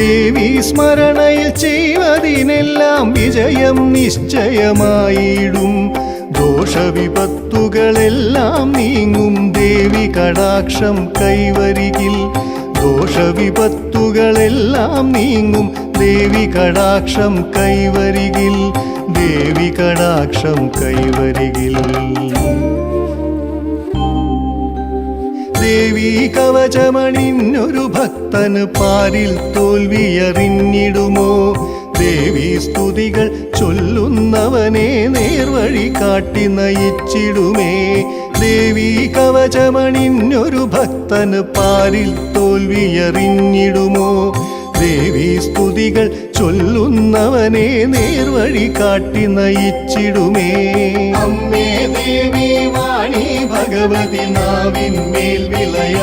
ദേവി സ്മരണയിൽ ചെയ്വതിനെല്ലാം വിജയം നിശ്ചയമായിടും. ദോഷവിപത്തുകളെല്ലാം നീങ്ങും. ദേവി കടാക്ഷം കൈവരികിൽ ദോഷവിപത്തുകളെല്ലാം നീങ്ങും. ദേവി കടാക്ഷം കൈവരികിൽ ദേവി കടാക്ഷം കൈവരികിൽ. ദേവി കവചമണിന്നൊരു ഭക്തന് പാരിൽ തോൽവിയറിഞ്ഞിടുമോ? ദേവി സ്തുതികൾ ചൊല്ലുന്നവനെ നേർവഴി കാട്ടി നയിച്ചിടുമേ. ദേവി കവചമണിന്നൊരു ഭക്തന് പാരിൽ തോൽവിയറിഞ്ഞിടുമോ? ദേവി സ്തുതികൾ ചൊല്ലുന്നവനെ നേർവഴി കാട്ടി നയിച്ചിടുമേ. അമ്മേ ദേവി பகவதி நாவின் மேல் விளைய